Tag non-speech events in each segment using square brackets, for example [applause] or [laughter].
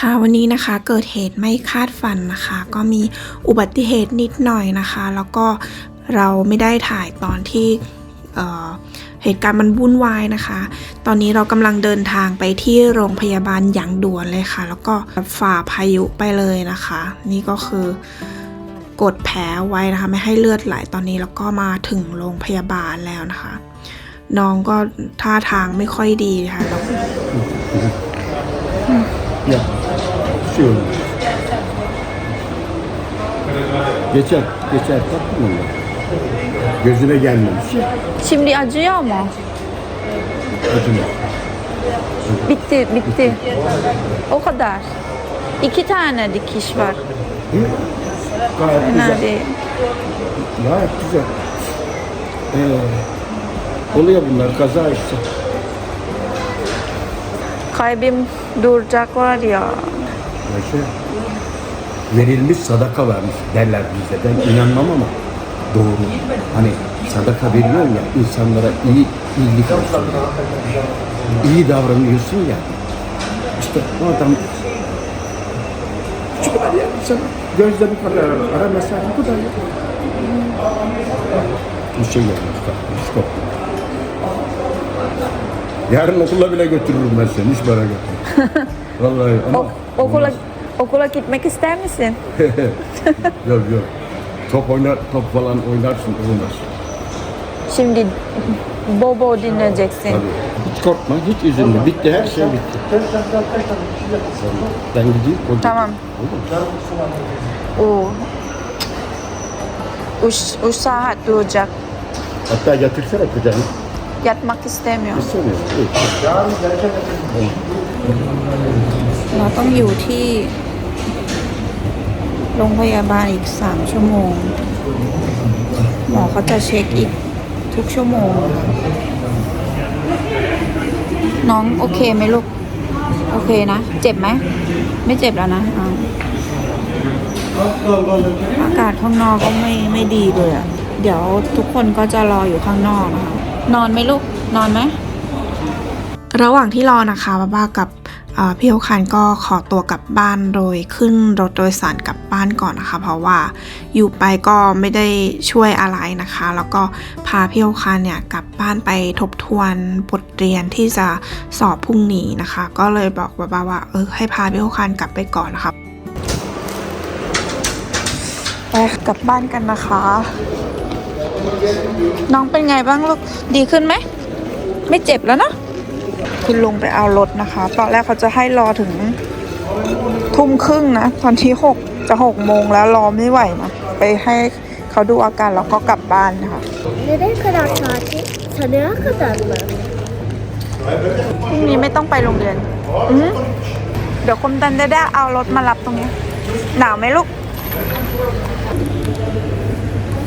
ค่ะวันนี้นะคะเกิดเหตุไม่คาดฝันนะคะ ก็มีอุบัติเหตุนิดหน่อยนะคะ แล้วก็เราไม่ได้ถ่ายตอนที่เอ่อเหตุการณ์มันวุ่นวายนะคะ ตอนนี้เรากำลังเดินทางไปที่โรงพยาบาลอย่างด่วนเลยค่ะ แล้วก็ฝ่าพายุไปเลยนะคะ นี่ก็คือกดแผลไว้นะคะ ไม่ให้เลือดไหลตอนนี้แล้วก็มาถึงโรงพยาบาลแล้วนะคะ น้องก็ท่าทางไม่ค่อยดีค่ะแล้ว Şu. Geçer, geçer tatlım onlar. Gözüne gelmemiş. Şimdi acıyor mu? Acımaz. Bitti, bitti. O kadar. İki tane dikiş var. Hı? Gayet güzel. Gayet güzel. Ee, oluyor bunlar kaza işte. Kalbim duracak var ya. Ayşe, verilmiş sadaka vermiş derler bizde. Ben inanmam ama doğru. Hani sadaka veriyor ya insanlara iyi iyilik olsun. İyi davranıyorsun ya. İşte o adam şu kadar ya. Sen gözle bu kadar ara, mesafe bu kadar ya. Bir şey yapmış bak. Stop. Yarın okula bile götürürüm ben seni. Hiç merak etme. [laughs] Vallahi ama... Ok- okula okula gitmek ister misin? [laughs] Yok yok. Top oynar, top falan oynarsın olmaz. Şimdi Bobo dinleyeceksin. Tabii. Hiç korkma, hiç üzülme. Bitti, her şey bitti. Ben gideyim. o- Tamam. Oo. Üç, üç saat duracak. Hatta yatırsana kucağına. Yatmak istemiyor. İstemiyorum. İyi. เราต้องอยู่ที่โรงพยาบาลอีก3ชั่วโมง หมอเขาจะเช็คอีกทุกชั่วโมง น้องโอเคไหมลูก โอเคนะ เจ็บไหม ไม่เจ็บแล้วนะอากาศข้างนอกก็ไม่ไม่ดีเลยอะเดี๋ยวทุกคนก็จะรออยู่ข้างนอกนะคะ นอนไหมลูก นอนไหม ระหว่างที่รอนะคะบ้าบ้ากับ พี่โอคันก็ขอตัวกลับบ้านโดยขึ้นรถโดยสารกลับบ้านก่อนนะคะ เพราะว่าอยู่ไปก็ไม่ได้ช่วยอะไรนะคะ แล้วก็พาพี่โอคันเนี่ยกลับบ้านไปทบทวนบทเรียนที่จะสอบพรุ่งนี้นะคะ ก็เลยบอกบาบาว่าเออให้พาพี่โอคันกลับไปก่อนนะคะไปกลับบ้านกันนะคะ น้องเป็นไงบ้างลูกดีขึ้นไหม ไม่เจ็บแล้วนะ คุณลุงไปเอารถนะคะ ตอนแรกเขาจะให้รอถึงทุ่มครึ่งนะ ตอนที่หกจะหกโมงแล้วรอไม่ไหวนะ ไปให้เขาดูอาการแล้วก็กลับบ้านนะคะ Nereye kadar tatil? Tanıya kadar mı? พรุ่งนี้ไม่ต้องไปโรงเรียนอือหือเดี๋ยวคมตันจะได้เอารถมารับตรงนี้ หนาวไหมลูก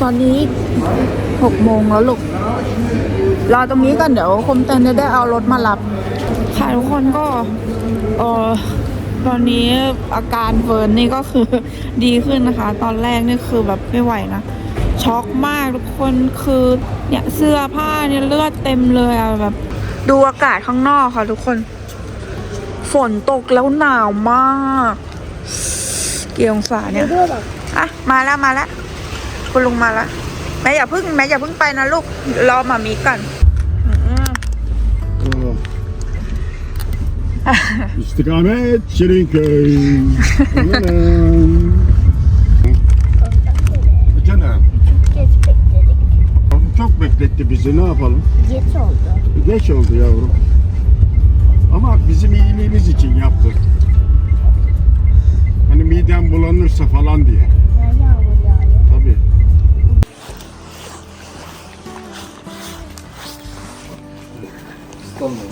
ตอนนี้หกโมงแล้วลูก รอตรงนี้ก่อนเดี๋ยวคมตันจะได้เอารถมารับค่ะทุกคนก็เออตอนนี้อาการเฟิร์นนี่ก็คือดีขึ้นนะคะ ตอนแรกนี่คือแบบไม่ไหวนะช็อกมากทุกคนคือเนี่ยเสื้อผ้าเนี่ยเลือดเต็มเลยอะแบบ ดูอากาศข้างนอกค่ะทุกคน ฝนตกแล้วหนาวมากเกี่ยวองศาเนี่ย Geliyor bak. อะมาแล้วมาแล้วคุณลุงมาแล้วแม่อย่าเพิ่งแม่อย่าเพิ่งไปนะลูกรอหมามีก่อน [laughs] İstikamet Şirinköy. Canım. Geç bekledik. Çok bekletti bizi ne yapalım? Geç oldu. Geç oldu yavrum. Ama bizim iyiliğimiz için yaptı. Hani midem bulanırsa falan diye. Tabii.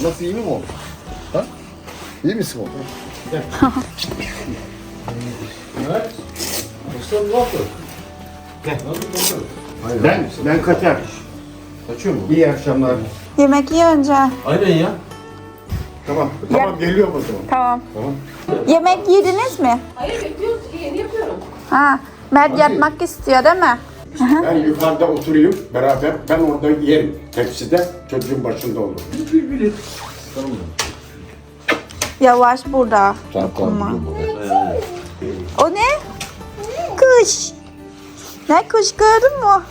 Nasıl iyi mi oldu? İyi misin oğlum? Evet. Dostum ne yaptın? Gel. Hayır, Ben, ben kaçar. Kaçıyor mu? İyi akşamlar. Yemek ye önce. Aynen ya. Tamam. Tamam geliyorum o zaman. Tamam. Tamam. Yemek yediniz mi? Hayır bekliyoruz. Yeni yapıyorum. Ha, Mert yatmak istiyor değil mi? Ben yukarıda oturayım beraber. Ben orada yerim. Tepside çocuğun başında olur. Tamam mı? Yavaş burada. Tamam Dokunma. tamam. burada. O ne? Kuş. Ne kuş gördün mü?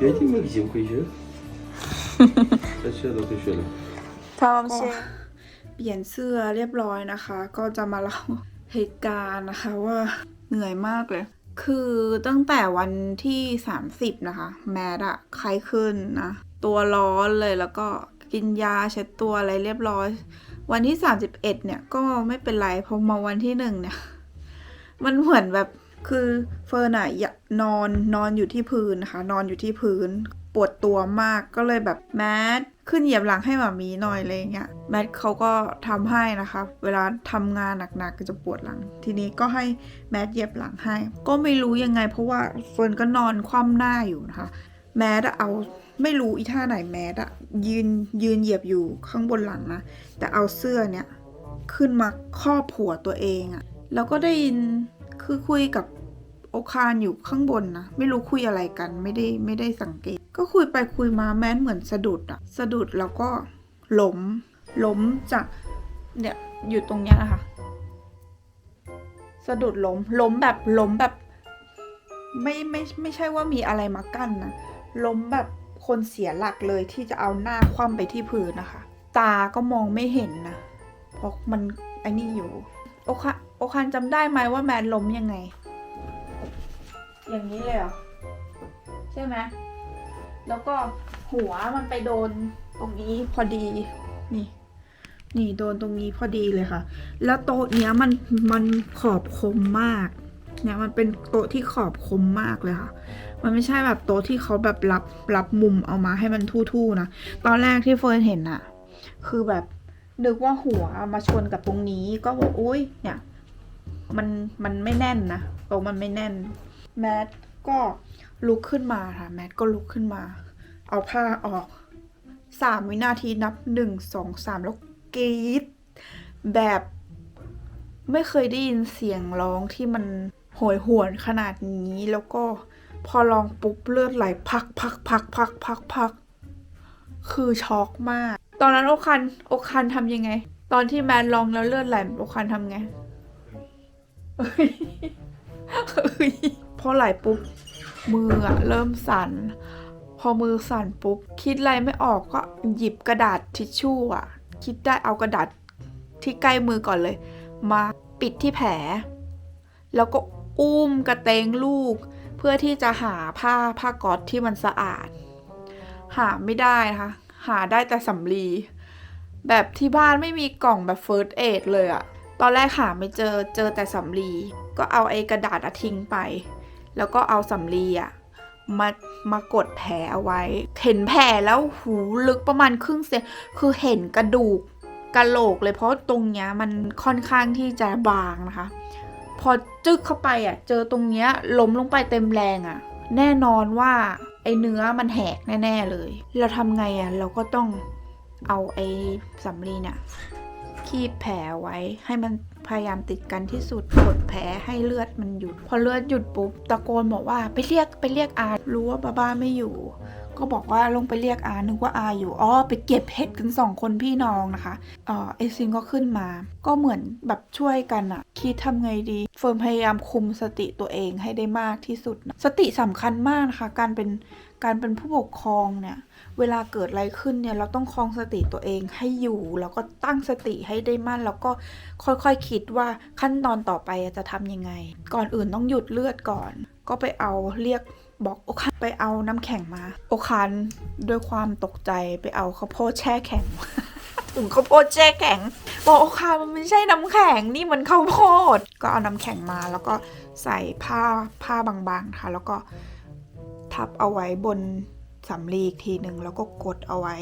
Gördün mü bizim kuşu? Şöyle otur şöyle. ทำเชเปลี่ยนเสื้อเรียบร้อยนะคะ ก็จะมาเล่าเหตุการณ์นะคะว่าเหนื่อยมากเลย คือตั้งแต่วันที่ 30 นะคะ แมดอะไข้ขึ้นนะ ตัวร้อนเลยแล้วก็ กินยาเช็ดตัวอะไรเรียบร้อย วันที่ 31 เนี่ยก็ไม่เป็นไรพอมาวันที่หนึ่งเนี่ย มันเหมือนแบบคือเฟิร์นอะนอนนอนอยู่ที่พื้นนะคะ นอนอยู่ที่พื้น ปวดตัวมากก็เลยแบบแมทขึ้นเหยียบหลังให้หมามีหน่อยอะไรอย่างเงี้ยแมทเขาก็ทำให้นะคะ เวลาทำงานหนักๆก็จะปวดหลัง ทีนี้ก็ให้แมทเหยียบหลังให้ ก็ไม่รู้ยังไง เพราะว่าเฟิร์นก็นอนคว่ำหน้าอยู่นะคะ แมทเอา ไม่รู้อีท่าไหนแมทอะยืนยืนเหยียบอยู่ข้างบนหลังนะ แต่เอาเสื้อเนี่ยขึ้นมาครอบหัวตัวเองอะแล้วก็ได้ยินคือคุยกับโอคารอยู่ข้างบนนะ ไม่รู้คุยอะไรกันไม่ได้ไม่ได้สังเกต ก็คุยไปคุยมาแม้นเหมือนสะดุดอะสะดุดแล้วก็ล้มล้มจากเนี่ยอยู่ตรงเนี้ยนะคะสะดุดล้มล้มแบบล้มแบบ ไม่ไม่ไม่ใช่ว่ามีอะไรมากั้นนะล้มแบบ คนเสียหลักเลยที่จะเอาหน้าคว่ำไปที่พื้นนะคะ ตาก็มองไม่เห็นนะ เพราะมันไอ้นี่อยู่ โอคาโอคานจำได้ไหมว่าแมนล้มยังไง อย่างนี้เลยเหรอ ใช่ไหมแล้วก็หัวมันไปโดนตรงนี้พอดีนี่นี่โดนตรงนี้พอดีเลยค่ะ แล้วโต๊ะเนี้ยมันมันขอบคมมาก เนี่ยมันเป็นโต๊ะที่ขอบคมมากเลยค่ะ มันไม่ใช่แบบโต๊ะที่เขาแบบรับรับมุมเอามาให้มันทู่ๆนะ ตอนแรกที่เฟิร์นเห็นอะคือแบบนึกว่าหัวมาชนกับตรงนี้ก็บอกอุ้ยเนี่ย มันมันไม่แน่นนะโต๊ะมันไม่แน่น แมทก็ลุกขึ้นมาค่ะ แมทก็ลุกขึ้นมา เอาผ้าออกสามวินาทีนับหนึ่งสองสามแล้วกรี๊ดแบบไม่เคยได้ยินเสียงร้องที่มัน หยหวนขนาดนี้แล้วก็พอลองปุ๊บเลือดไหลพักพักพักพักพักพักคือช็อกมาก ตอนนั้นโอคันโอคันทำยังไง ตอนที่แมนลองแล้วเลือดไหลโอคันทำไงพอไหลปุ๊บมืออะเริ่มสั่น พอมือสั่นปุ๊บ คิดอะไรไม่ออกก็หยิบกระดาษทิชชู่อะคิดได้เอากระดาษที่ใกล้มือก่อนเลย มาปิดที่แผล แล้วก็ อุ้มกระเตงลูก เพื่อที่จะหาผ้าผ้าก๊อตที่มันสะอาด หาไม่ได้นะคะ หาได้แต่สำลีแบบที่บ้านไม่มีกล่องแบบเฟิร์สเอดเลยอะตอนแรกหาไม่เจอเจอแต่สำลีก็เอาไอ้กระดาษอะทิ้งไป แล้วก็เอาสำลีอะมามากดแผลเอาไว้ เห็นแผลแล้วหูลึกประมาณครึ่งเซนคือเห็นกระดูกกระโหลกเลยเพราะตรงเนี้ยมันค่อนข้างที่จะบางนะคะ พอจึกเข้าไปอะ เจอตรงเนี้ยล้มลงไปเต็มแรงอะ แน่นอนว่าไอเนื้อมันแหกแน่ ๆเลย เราทำไงอะ เราก็ต้องเอาไอสำลีเนี่ยคีบแผลไว้ให้มันพยายามติดกันที่สุดกดแผลให้เลือดมันหยุด พอเลือดหยุดปุ๊บตะโกนบอกว่าไปเรียกไปเรียกอารู้ว่าบ้าบ้าไม่อยู่ ก็บอกว่าลงไปเรียกอานึกว่าอาอยู่อ๋อไปเก็บเห็ดกันสองคนพี่น้องนะคะเออไอซินก็ขึ้นมา ก็เหมือนแบบช่วยกันอะคิดทำไงดี เฟิร์นพยายามคุมสติตัวเองให้ได้มากที่สุดนะสติสำคัญมากนะคะการเป็นการเป็นผู้ปกครองเนี่ย เวลาเกิดอะไรขึ้นเนี่ย เราต้องครองสติตัวเองให้อยู่ แล้วก็ตั้งสติให้ได้มั่น แล้วก็ค่อยๆคคิดว่าขั้นตอนต่อไปจะทำยังไง ก่อนอื่นต้องหยุดเลือดก่อน ก็ไปเอาเรียก บอกโอคันไปเอาน้ำแข็งมา โอคันด้วยความตกใจไปเอาข้าวโพดแช่แข็งถุงข้าวโพดแช่แข็ง บอกโอคันมันไม่ใช่น้ำแข็งนี่มันข้าวโพด ก็เอาน้ำแข็งมา แล้วก็ใส่ผ้าผ้าบางๆค่ะ แล้วก็ทับเอาไว้บนสำลีอีกทีหนึ่งแล้วก็กดเอาไว้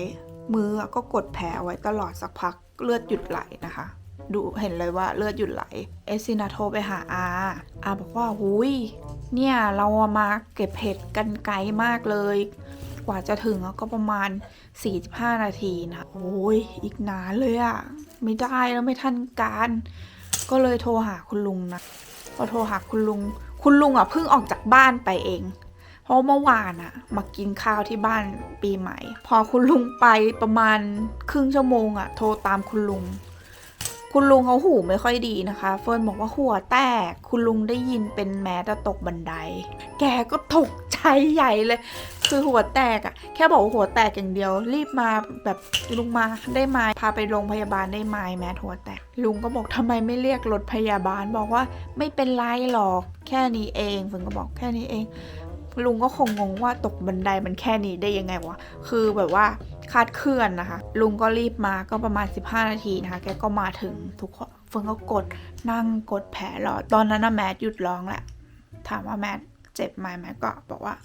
มือก็กดแผลเอาไว้ตลอดสักพักเลือดหยุดไหลนะคะดูเห็นเลยว่าเลือดหยุดไหล เอซินาโทรไปหาอาอาบอกว่าหุย เนี่ยเรามาเก็บเห็ดกันไกลมากเลย กว่าจะถึงก็ประมาณ 45 นาทีนะ โอ้ยอีกนานเลยอะไม่ได้แล้วไม่ทันการ ก็เลยโทรหาคุณลุงนะพอโทรหาคุณลุง คุณลุงอะเพิ่งออกจากบ้านไปเอง เพราะเมื่อวานอะมากินข้าวที่บ้านปีใหม่ พอคุณลุงไปประมาณครึ่งชั่วโมงอะโทรตามคุณลุง คุณลุงเขาหูไม่ค่อยดีนะคะ เฟิร์นบอกว่าหัวแตก คุณลุงได้ยินเป็นแม้แต่ตกบันได แกก็ตกใจใหญ่เลย คือหัวแตกอะแค่บอกว่าหัวแตกอย่างเดียว รีบมาแบบลุงมาได้ไหมพาไปโรงพยาบาลได้ไหมแม้หัวแตก ลุงก็บอกทำไมไม่เรียกรถพยาบาล บอกว่าไม่เป็นไรหรอก แค่นี้เองเฟิร์นก็บอกแค่นี้เองลุงก็คงงงว่าตกบันไดมันแค่นี้ได้ยังไงวะ คือแบบว่า คาดเคลื่อนนะคะ ลุงก็รีบมาก็ประมาณ 15 นาทีนะคะ แกก็มาถึงทุกคนเฟิร์นก็กดนั่งกดแผลรอตอนนั้นนะแมทหยุดร้องแหละถามว่าแมทเจ็บไหมแมทก็บอกว่า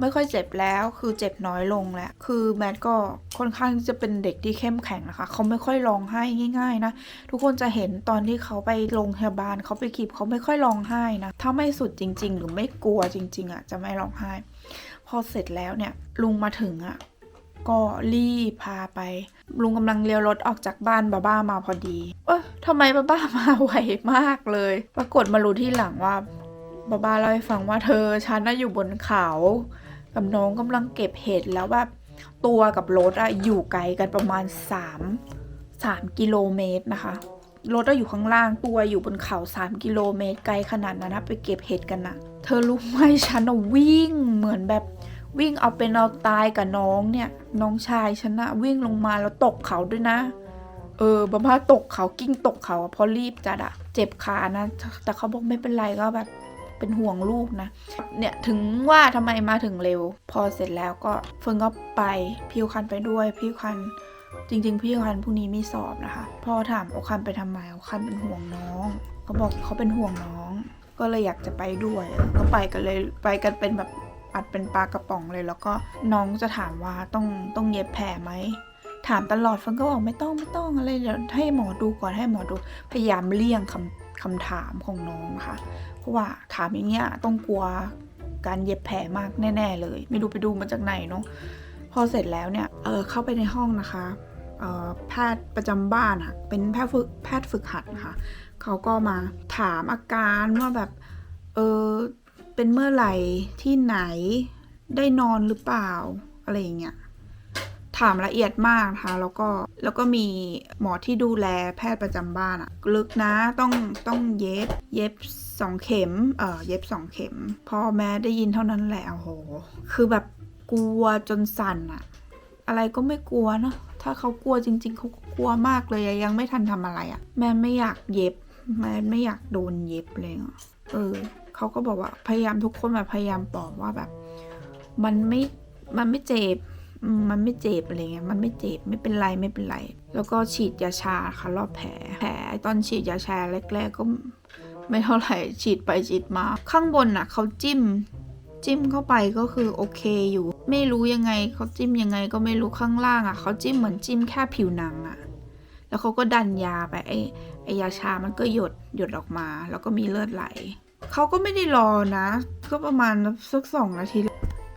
ไม่ค่อยเจ็บแล้วคือเจ็บน้อยลงแล้ว คือแมทก็ค่อนข้างจะเป็นเด็กที่เข้มแข็งนะคะ เขาไม่ค่อยร้องไห้ง่าย ๆ นะ ทุกคนจะเห็นตอนที่เขาไปโรงพยาบาลเขาไปขีบเขาไม่ค่อยร้องไห้นะ ถ้าไม่สุดจริง ๆ หรือไม่กลัวจริง ๆอะจะไม่ร้องไห้ พอเสร็จแล้วเนี่ยลุงมาถึงอะ ก็รีบพาไป ลุงกำลังเลี้ยวรถออกจากบ้านบ้าบ้ามาพอดี เอ้ยทำไมบ้าบ้ามาไวมากเลย ปรากฏมารู้ที่หลังว่าบ้าบ้าเล่าให้ฟังว่าเธอฉันน่ะอยู่บนเขา กับน้องกำลังเก็บเห็ดแล้วแบบตัวกับรถอะอยู่ไกลกันประมาณ 3 3 กิโลเมตรนะคะรถอะอยู่ข้างล่างตัวอยู่บนเขา 3 กิโลเมตรไกลขนาดนั้นนะไปเก็บเห็ดกันนะเธอรู้ไหมฉันอะวิ่งเหมือนแบบ วิ่งเอาเป็นเอาตายกับน้องเนี่ย น้องชายฉันอะวิ่งลงมาแล้วตกเขาด้วยนะ เออบาบ้าตกเขากิ้งตกเขาเพราะรีบจัดอะเจ็บขานะแต่เขาบอกไม่เป็นไรก็แบบเป็นห่วงลูกนะ เนี่ยถึงว่าทำไมมาถึงเร็ว พอเสร็จแล้วก็เฟิร์นก็ไปพี่คันไปด้วยพี่คันจริง ๆ พี่คันพรุ่งนี้มีสอบนะคะพ่อถามโอคันไปทำไมโอคันเป็นห่วงน้องเขาบอกเขาเป็นห่วงน้อง ก็เลยอยากจะไปด้วย ก็ไปกันเลยไปกันเป็นแบบ อัดเป็นปลากระป๋องเลย แล้วก็น้องจะถามว่าต้องต้องเย็บแผลไหมถามตลอดฟิร์นก็บอกไม่ต้องไม่ต้องอะไรเดี๋ยวให้หมอดูก่อนให้หมอดูพยายามเลี่ยงคำคำถามของน้องค่ะ เพราะว่าถามอย่างเงี้ยต้องกลัวการเย็บแผลมากแน่ ๆ เลย ไม่รู้ไปดูมาจากไหนเนาะพอเสร็จแล้วเนี่ยเออเข้าไปในห้องนะคะแพทย์ประจำบ้านอะเป็นแพทย์ฝึกแพทย์ฝึกหัดนะคะเขาก็มาถามอาการว่าแบบเออ เป็นเมื่อไหร่ที่ไหนได้นอนหรือเปล่า อะไรอย่างเงี้ยถามละเอียดมากนะคะแล้วก็แล้วก็มีหมอที่ดูแลแพทย์ประจำบ้านอะลึกนะต้องต้องเย็บเย็บสองเข็มเออเย็บสองเข็มพอแม่ได้ยินเท่านั้นแหละโอ้โห คือแบบกลัวจนสั่นอะอะไรก็ไม่กลัวเนาะถ้าเขากลัวจริง ๆเขาก็กลัวมากเลยยังไม่ทันทำอะไรอะแม่ไม่อยากเย็บแม่ไม่อยากโดนเย็บเลยอะเออ เขาก็บอกว่าพยายามทุกคนแบบพยายามบอกว่าแบบ มันไม่มันไม่เจ็บมันไม่เจ็บอะไรเงี้ย มันไม่เจ็บ ไม่เป็นไร ไม่เป็นไร แล้วก็ฉีดยาชาค่ะรอบแผล แผลตอนฉีดยาชาแรก ๆ ก็ไม่เท่าไหร่ ฉีดไปฉีดมา ข้างบนน่ะเขาจิ้ม จิ้มเข้าไปก็คือโอเคอยู่ ไม่รู้ยังไงเขาจิ้มยังไงก็ไม่รู้ข้างล่างอะเขาจิ้มเหมือนจิ้มแค่ผิวหนังอะ แล้วเขาก็ดันยาไปไอ้ไอ้ยาชามันก็หยดหยดออกมา แล้วก็มีเลือดไหล เขาก็ไม่ได้รอนะ ก็ประมาณสักสองนาที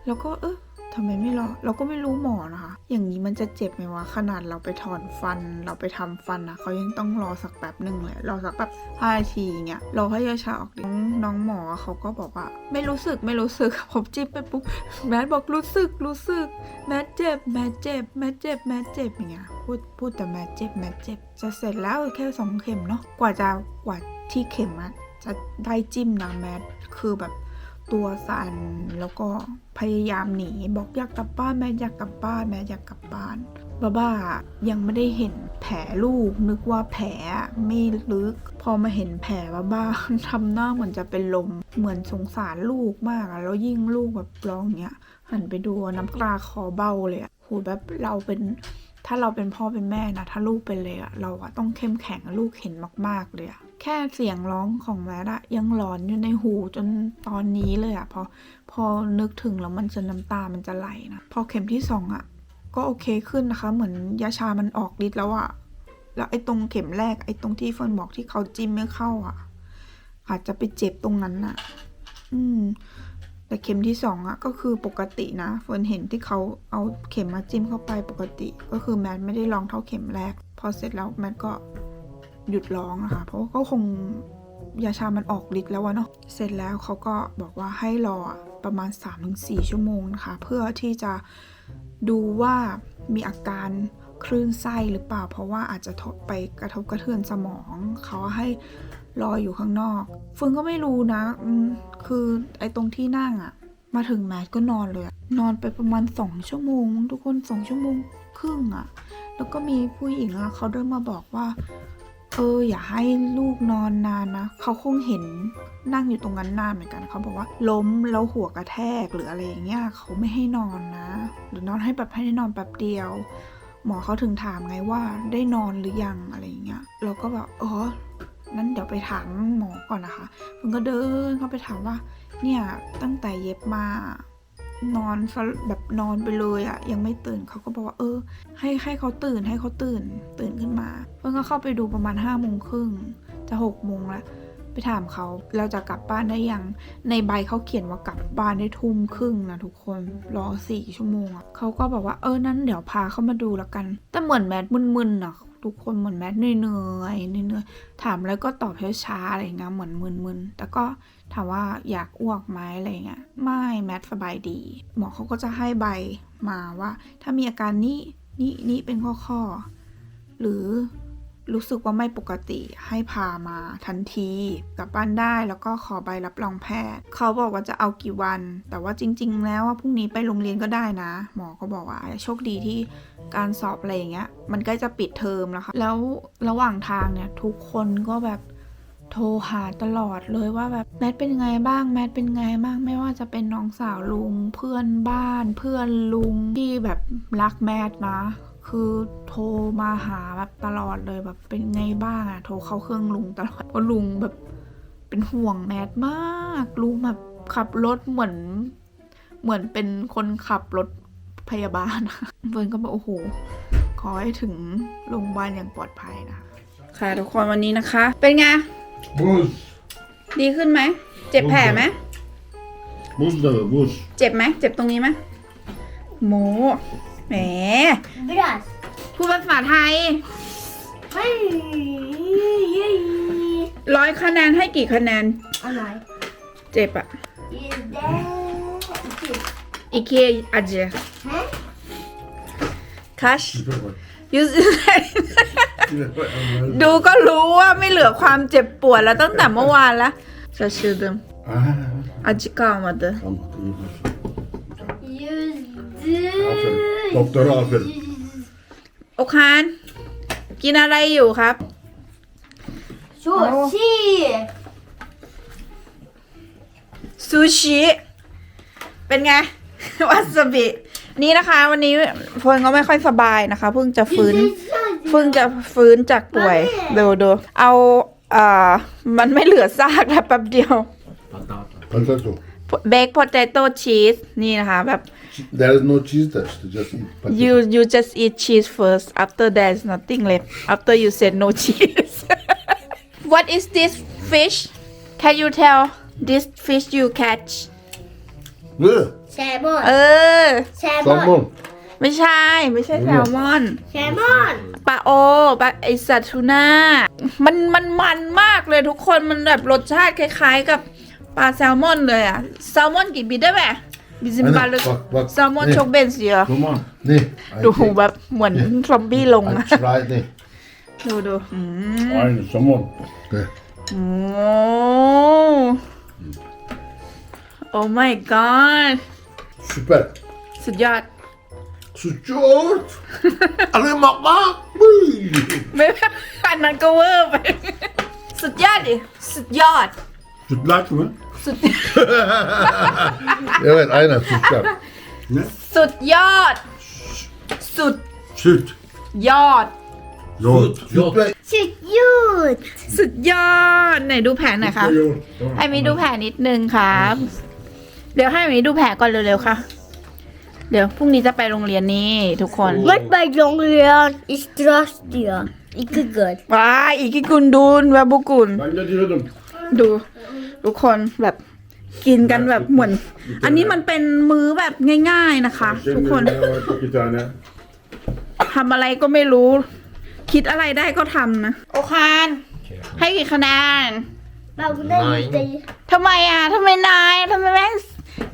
แล้วก็เออทำไมไม่รอ เราก็ไม่รู้หมอนะคะ อย่างนี้มันจะเจ็บไหมวะ ขนาดเราไปถอนฟัน เราไปทำฟันนะเขายังต้องรอสักแป๊บหนึ่งเลย รอสักแบบห้านาทีเงี้ย รอให้ยาชาออกฤทธิ์น้องหมอเขาก็บอกว่า ไม่รู้สึกไม่รู้สึก ผมจิ้มไปปุ๊บแมทบอกรู้สึกรู้สึก แมทเจ็บแมทเจ็บแมทเจ็บแมทเจ็บอย่างเงี้ย พูดพูดแต่แมทเจ็บแมทเจ็บ จะเสร็จแล้วแค่สองเข็มเนาะ กว่าจะกว่าที่เข็มอะ จะได้จิ้มนะแมทคือแบบตัวสั่นแล้วก็พยายามหนีบอกอยากกลับบ้านแม่อยากกลับบ้านแม่อยากกลับบ้านบ้าบ้ายังไม่ได้เห็นแผลลูกนึกว่าแผลไม่ลึก พอมาเห็นแผลบ้าบ้าทำหน้าเหมือนจะเป็นลม เหมือนสงสารลูกมากอะแล้วยิ่งลูกแบบร้องเงี้ย หันไปดูน้ำตาคอเบ้าเลยอะโหแบบเราเป็นถ้าเราเป็นพ่อเป็นแม่นะถ้าลูกเป็นเลยอะเราอะต้องเข้มแข็งลูกเห็นมาก ๆเลยอะ แค่เสียงร้องของแมทอะยังหลอนอยู่ในหูจนตอนนี้เลยอะพอพอนึกถึงแล้วมันจะน้ำตามันจะไหลนะพอเข็มที่สองอะก็โอเคขึ้นนะคะ เหมือนยาชามันออกฤทธิ์แล้วอะแล้วไอ้ตรงเข็มแรกไอ้ตรงที่เฟิร์นบอกที่เขาจิ้มไม่เข้าอะอาจจะไปเจ็บตรงนั้นอะอืม แต่เข็มที่สองอะก็คือปกตินะเฟิร์นเห็นที่เขาเอาเข็มมาจิ้มเข้าไปปกติ ก็คือแมทไม่ได้ร้องเท่าเข็มแรก พอเสร็จแล้วแมทก็ หยุดร้องอะค่ะเพราะว่าก็คงยาชามันออกฤทธิ์แล้วเนาะเสร็จแล้วเขาก็บอกว่าให้รอประมาณ 3-4 ชั่วโมงนะคะเพื่อที่จะดูว่ามีอาการคลื่นไส้หรือเปล่า เพราะว่าอาจจะไปกระทบกระเทือนสมอง เขาให้รออยู่ข้างนอกฟิร์นก็ไม่รู้นะคือไอ้ตรงที่นั่งอะมาถึงแมทก็นอนเลย นอนไปประมาณ 2 ชั่วโมง ทุกคน 2 ชั่วโมงครึ่งอะแล้วก็มีผู้หญิงอะเขาเดินมาบอกว่า เอออย่าให้ลูกนอนนานนะ เขาคงเห็นนั่งอยู่ตรงนั้นนานเหมือนกัน เขาบอกว่า ล้มแล้วหัวกระแทกหรืออะไรอย่างเงี้ยเขาไม่ให้นอนนะ หรือนอนให้แบบให้ได้นอนแป๊บเดียว หมอเขาถึงถามไงว่าได้นอนหรือยังอะไรอย่างเงี้ยเราก็แบบอ๋อนั้นเดี๋ยวไปถามหมอก่อนนะคะมันก็เดินเข้าไปถามว่า เนี่ยตั้งแต่เย็บมา นอนซะแบบนอนไปเลยอะยังไม่ตื่นเขาก็บอกว่า เออ ให้ให้เขาตื่นให้เขาตื่นตื่นขึ้นมา เพิ่งก็เข้าไปดูประมาณห้าโมงครึ่งจะหกโมงแล้วไปถามเขาเราจะกลับบ้านได้ยังในใบเขาเขียนว่ากลับบ้านได้ทุ่มครึ่งนะทุกคนรอสี่ชั่วโมงอะเขาก็บอกว่าเออนั้นเดี๋ยวพาเขามาดูแล้วกัน แต่เหมือนแมทมึนๆอะทุกคนเหมือนแมทเหนื่อยๆเหนื่อยๆถามแล้วก็ตอบช้าๆอะไรอย่างเงี้ยเหมือนมึนๆแต่ก็ ถามว่าอยากอ้วกไหมอะไรเงี้ยไม่แมทสบายดี หมอเขาก็จะให้ใบมาว่า ถ้ามีอาการนี้นี่นี่เป็นข้อข้อ หรือรู้สึกว่าไม่ปกติให้พามาทันทีกลับบ้านได้แล้วก็ขอใบรับรองแพทย์ เขาบอกว่าจะเอากี่วัน แต่ว่าจริง ๆ แล้วว่าพรุ่งนี้ไปโรงเรียนก็ได้นะ หมอก็บอกว่าโชคดีที่การสอบอะไรอย่างเงี้ย มันใกล้จะปิดเทอมแล้วค่ะแล้วระหว่างทางเนี่ยทุกคนก็แบบ โทรหาตลอดเลยว่าแบบแมทเป็นไงบ้างแมทเป็นไงบ้างไม่ว่าจะเป็นน้องสาวลุง เพื่อนบ้าน เพื่อนลุงที่แบบรักแมทนะคือโทรมาหาแบบตลอดเลยแบบเป็นไงบ้างอะโทรเข้าเครื่องลุงตลอดเพราะลุงแบบเป็นห่วงแมทมากลุงแบบขับรถเหมือน เหมือนเป็นคนขับรถพยาบาลเฟิร์นก็บอกโอ้โหขอให้ถึงโรงพยาบาลอย่างปลอดภัยนะค่ะทุกคนวันนี้นะคะ เป็นไง Buz. ดีขึ้นไหม เจ็บแผลไหม Buz dağı buz. เจ็บไหม เจ็บตรงนี้ไหมโมแหม Biraz. พูดภาษาไทยร้อยคะแนนให้กี่คะแนน Anay. เจ็บอะ Yüzde iki. อีกเคอาเจ He? คัช Tipe bak. ยู Tipe bak. Allah'ım. ดูก็รู้ว่าไม่เหลือความเจ็บปวดแล้วตั้งแต่เมื่อวานแล้วชาชืดม Aa, อาจิกามาเด Tamam iyi bak. Yüzde. Aferin. Doktora aferin. โอคานกินอะไรอยู่ครับ Sushi. ซูชิ เป็นไง วาซาบิ นี่นะคะ วันนี้เฟิร์นก็ไม่ค่อยสบายนะคะเพิ่งจะฟื้นเพิ่งจะฟื้นจากป่วยดูดูเอาเอ่อมันไม่เหลือซากแล้วแป๊บเดียว Patato. เบคพ o เตโต้ชีสนี่นะคะแบบ There is no cheese there işte. Just eat potato. you you just eat cheese first after there's nothing left after you said no cheese what is this fish can you tell this fish you catch Ne? Semon. เออ Semon. Salmon. ไม่ใช่ ไม่ใช่แซลมอน Semon. ปลาโอปลาไอสัตว์ทูน่า มันมันมันมากเลยทุกคน มันแบบรสชาติคล้ายๆกับปลาแซลมอนเลยอะแซลมอนกี่บิดได้ไหมบิซิมบาล Aynen, bak, bak. แซลมอน Ne? ชกเบนเซีย Roman. Ne? ดูแบบเหมือนซอมบี้ลง I อะ tried ne? ดูดูอืม Aynı somon. Ne? โอ้โอ้ my god Süper. สุดยอด Sucuk. Alayım bakma. Bıy. ไม่อันนั้นก็เวอร์ไป สุดยอดดิสุดยอด Sütlaç mı? สุด Evet aynen sütlaç. Ne? สุดยอด สุด Süt. ยอด Yoğurt. Süt ve Süt yoğurt. สุดยอด ไหนดูแผลหน่อยค่ะ yoğurt. Tamam. ให้มีดูแผลนิดนึงครับ เดี๋ยวให้มีดูแผลก่อนเร็วๆค่ะ เดี๋ยวพรุ่งนี้จะไปโรงเรียนนี้ทุกคน Bak ben jonglieren. Ich trust dir. İki gün. ว้ายอีกกี่กุนดูนวาบุกุล Ben de diyordum. ดูทุกคนแบบกินกันแบบเหมือน อันนี้มันเป็นมื้อแบบง่าย ๆนะคะ ทุกคน Senin önüne var iki tane. ทำอะไรก็ไม่รู้ คิดอะไรได้ก็ทำนะ โอคาน ให้กี่คะแนน Ben buna yüzde ทำไมอะทำไมนายทำไมแม่ง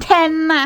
เทนนะ